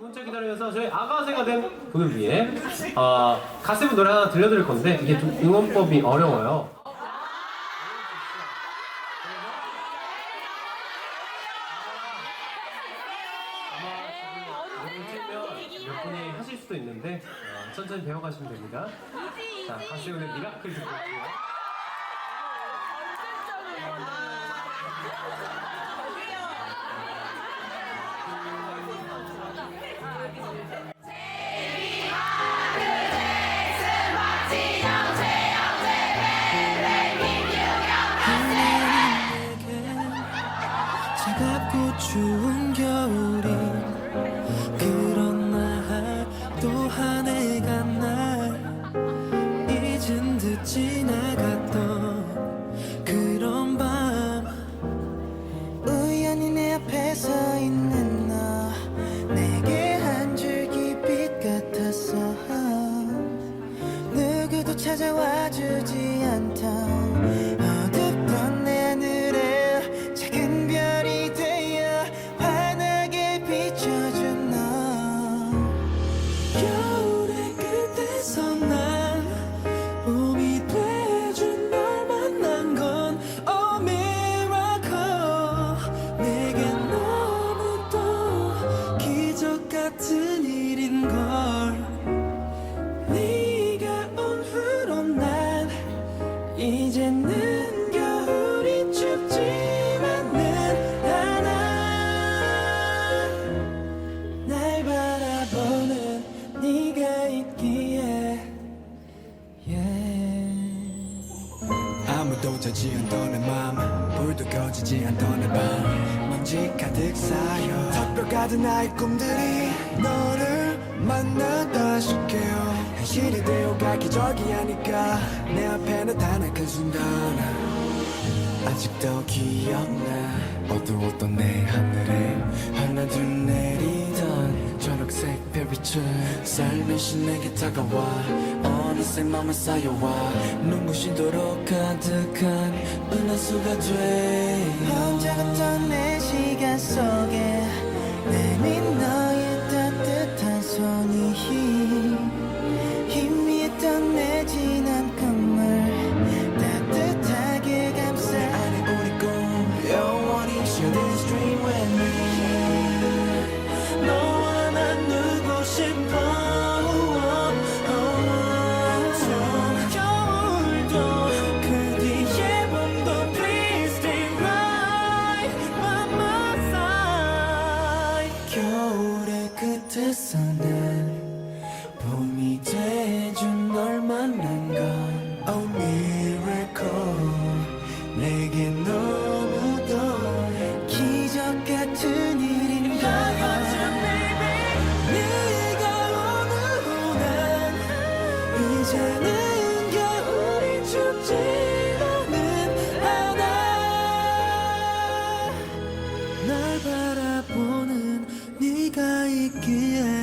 문자 기다리면서 저희 아가새가 된 분을 위해 어, 가세븐 노래 하나 들려드릴 건데 이게 좀 응원법이 어려워요. 아마 지금 들으면 몇 분이 하실 수도 있는데 어, 천천히 배워가시면 됩니다. 자, 가세븐의 미라클 듣고 올게요. 차갑고 추운 겨울이 그런 날또한 해가 날. 잊은 듯 지나갔던 그런 밤. 우연히 내 앞에 서 있는 너 내게 한 줄기 빛 같았어. 누구도 찾아와 주지 자지 않던 내맘 불도 꺼지지 않던 내밤. 먼지 가득 쌓여 턱뼈 가득 나의 꿈들이 너를 만나다 싶게요. 현실이 되어가 기적이 아닐까. 내 앞에 나타난 큰 순간 아직도 기억나. 어두웠던 내 하늘에 하나 둘 내리던 빛을 살며시 내게 다가와. 어느새 맘에 쌓여와. 눈부시도록 가득한 은하수가 돼. 혼자 걷던 내 시간 속에 너무도 기적 같은 일인가 네가 오늘 난 이제는 겨울이 춥지만은 않아 날 바라보는 네가 있기에